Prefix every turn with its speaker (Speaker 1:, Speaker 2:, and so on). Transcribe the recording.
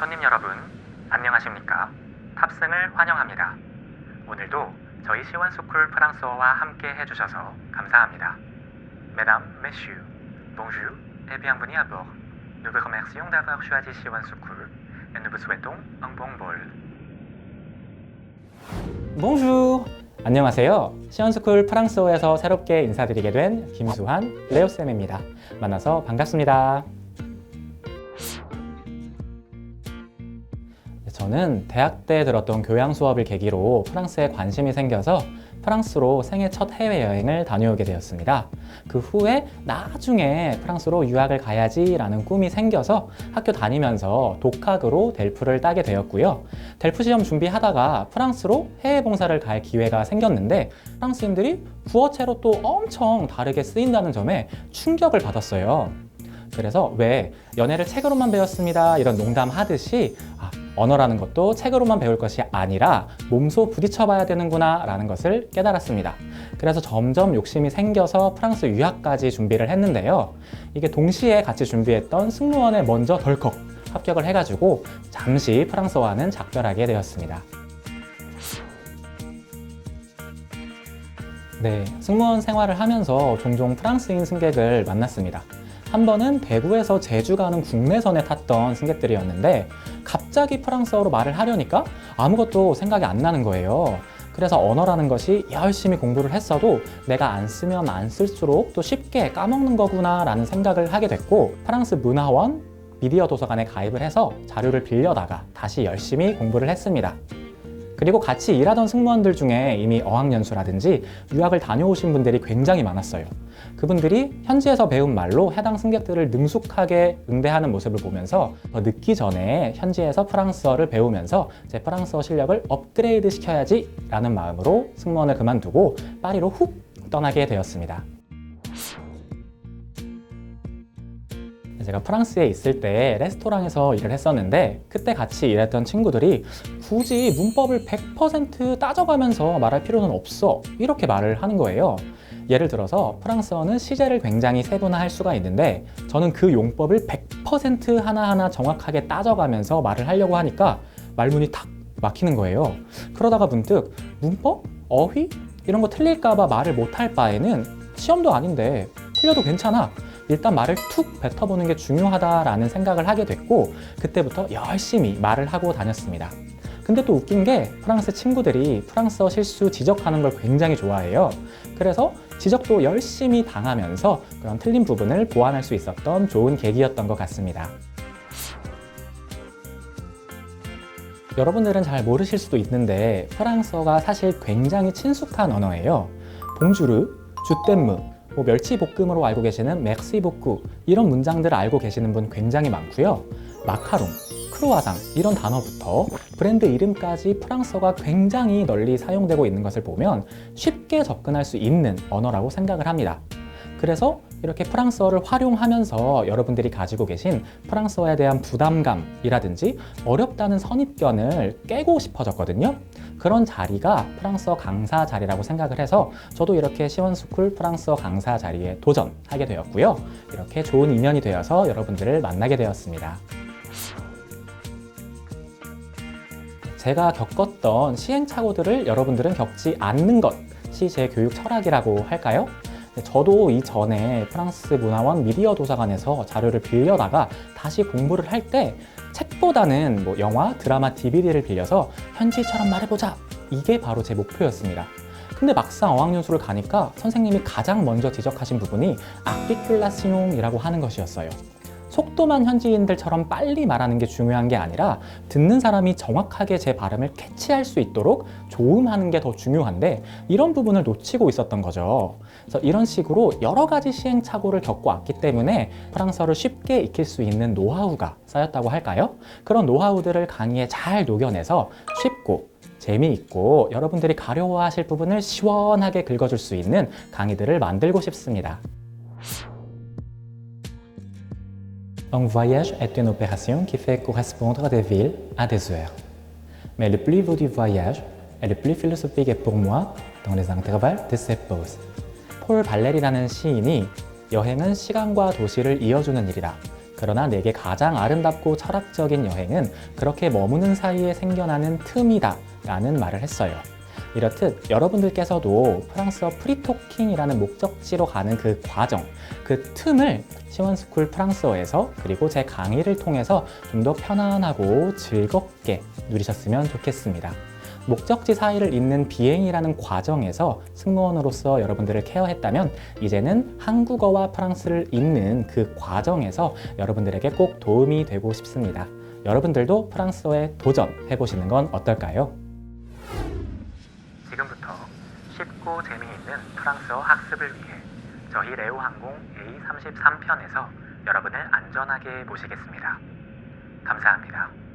Speaker 1: 손님 여러분, 안녕하십니까? 탑승을 환영합니다. 오늘도 저희 시원스쿨 프랑스어와 함께 해주셔서 감사합니다. Mesdames, Messieurs, bonjour et bienvenue à bord. Nous vous remercions d'avoir choisi 시원스쿨 et nous vous souhaitons un bon vol.
Speaker 2: Bonjour! 안녕하세요. 시원스쿨 프랑스어에서 새롭게 인사드리게 된 김수환 레오쌤입니다. 만나서 반갑습니다. 저는 대학 때 들었던 교양 수업을 계기로 프랑스에 관심이 생겨서 프랑스로 생애 첫 해외여행을 다녀오게 되었습니다. 그 후에 나중에 프랑스로 유학을 가야지라는 꿈이 생겨서 학교 다니면서 독학으로 델프를 따게 되었고요. 델프 시험 준비하다가 프랑스로 해외 봉사를 갈 기회가 생겼는데 프랑스인들이 구어체로 또 엄청 다르게 쓰인다는 점에 충격을 받았어요. 그래서 왜 연애를 책으로만 배웠습니다 이런 농담 하듯이 아, 언어라는 것도 책으로만 배울 것이 아니라 몸소 부딪혀 봐야 되는구나 라는 것을 깨달았습니다. 그래서 점점 욕심이 생겨서 프랑스 유학까지 준비를 했는데요. 이게 동시에 같이 준비했던 승무원에 먼저 덜컥 합격을 해가지고 잠시 프랑스어와는 작별하게 되었습니다. 네, 승무원 생활을 하면서 종종 프랑스인 승객을 만났습니다. 한 번은 대구에서 제주 가는 국내선에 탔던 승객들이었는데 갑자기 프랑스어로 말을 하려니까 아무것도 생각이 안 나는 거예요. 그래서 언어라는 것이 열심히 공부를 했어도 내가 안 쓰면 안 쓸수록 또 쉽게 까먹는 거구나 라는 생각을 하게 됐고 프랑스 문화원 미디어 도서관에 가입을 해서 자료를 빌려다가 다시 열심히 공부를 했습니다. 그리고 같이 일하던 승무원들 중에 이미 어학연수라든지 유학을 다녀오신 분들이 굉장히 많았어요. 그분들이 현지에서 배운 말로 해당 승객들을 능숙하게 응대하는 모습을 보면서 더 늦기 전에 현지에서 프랑스어를 배우면서 제 프랑스어 실력을 업그레이드 시켜야지 라는 마음으로 승무원을 그만두고 파리로 훅 떠나게 되었습니다. 제가 프랑스에 있을 때 레스토랑에서 일을 했었는데 그때 같이 일했던 친구들이 굳이 문법을 100% 따져가면서 말할 필요는 없어 이렇게 말을 하는 거예요. 예를 들어서 프랑스어는 시제를 굉장히 세분화할 수가 있는데 저는 그 용법을 100% 하나하나 정확하게 따져가면서 말을 하려고 하니까 말문이 탁 막히는 거예요. 그러다가 문득 문법? 어휘? 이런 거 틀릴까봐 말을 못할 바에는 시험도 아닌데 틀려도 괜찮아. 일단 말을 툭 뱉어보는 게 중요하다라는 생각을 하게 됐고 그때부터 열심히 말을 하고 다녔습니다. 근데 또 웃긴 게 프랑스 친구들이 프랑스어 실수 지적하는 걸 굉장히 좋아해요. 그래서 지적도 열심히 당하면서 그런 틀린 부분을 보완할 수 있었던 좋은 계기였던 것 같습니다. 여러분들은 잘 모르실 수도 있는데 프랑스어가 사실 굉장히 친숙한 언어예요. 봉주르, 주댐무, 뭐 멸치 볶음으로 알고 계시는 맥시 복구 이런 문장들을 알고 계시는 분 굉장히 많고요. 마카롱, 크루아상 이런 단어부터 브랜드 이름까지 프랑스어가 굉장히 널리 사용되고 있는 것을 보면 쉽게 접근할 수 있는 언어라고 생각을 합니다. 그래서 이렇게 프랑스어를 활용하면서 여러분들이 가지고 계신 프랑스어에 대한 부담감이라든지 어렵다는 선입견을 깨고 싶어졌거든요. 그런 자리가 프랑스어 강사 자리라고 생각을 해서 저도 이렇게 시원스쿨 프랑스어 강사 자리에 도전하게 되었고요. 이렇게 좋은 인연이 되어서 여러분들을 만나게 되었습니다. 제가 겪었던 시행착오들을 여러분들은 겪지 않는 것이 제 교육 철학이라고 할까요? 네, 저도 이전에 프랑스 문화원 미디어 도서관에서 자료를 빌려다가 다시 공부를 할 때 책보다는 뭐 영화, 드라마, DVD를 빌려서 현지처럼 말해보자. 이게 바로 제 목표였습니다. 근데 막상 어학연수를 가니까 선생님이 가장 먼저 지적하신 부분이 아티큘라시옹이라고 하는 것이었어요. 속도만 현지인들처럼 빨리 말하는 게 중요한 게 아니라 듣는 사람이 정확하게 제 발음을 캐치할 수 있도록 조음하는 게 더 중요한데 이런 부분을 놓치고 있었던 거죠. 그래서 이런 식으로 여러 가지 시행착오를 겪어왔기 때문에 프랑스어를 쉽게 익힐 수 있는 노하우가 쌓였다고 할까요? 그런 노하우들을 강의에 잘 녹여내서 쉽고 재미있고 여러분들이 가려워하실 부분을 시원하게 긁어줄 수 있는 강의들을 만들고 싶습니다. Un voyage est une opération qui fait correspondre des villes à des heures. Mais le plus beau du voyage et le plus philosophique est pour moi dans les intervalles de ces pauses. 폴 발레리라는 시인이 여행은 시간과 도시를 이어주는 일이다. 그러나 내게 가장 아름답고 철학적인 여행은 그렇게 머무는 사이에 생겨나는 틈이다 라는 말을 했어요. 이렇듯 여러분들께서도 프랑스어 프리토킹이라는 목적지로 가는 그 과정, 그 틈을 시원스쿨 프랑스어에서 그리고 제 강의를 통해서 좀 더 편안하고 즐겁게 누리셨으면 좋겠습니다. 목적지 사이를 잇는 비행이라는 과정에서 승무원으로서 여러분들을 케어했다면 이제는 한국어와 프랑스를 잇는 그 과정에서 여러분들에게 꼭 도움이 되고 싶습니다. 여러분들도 프랑스어에 도전해 보시는 건 어떨까요?
Speaker 1: 쉽고 재미있는 프랑스어 학습을 위해 저희 레오 항공 A33편에서 여러분을 안전하게 모시겠습니다. 감사합니다.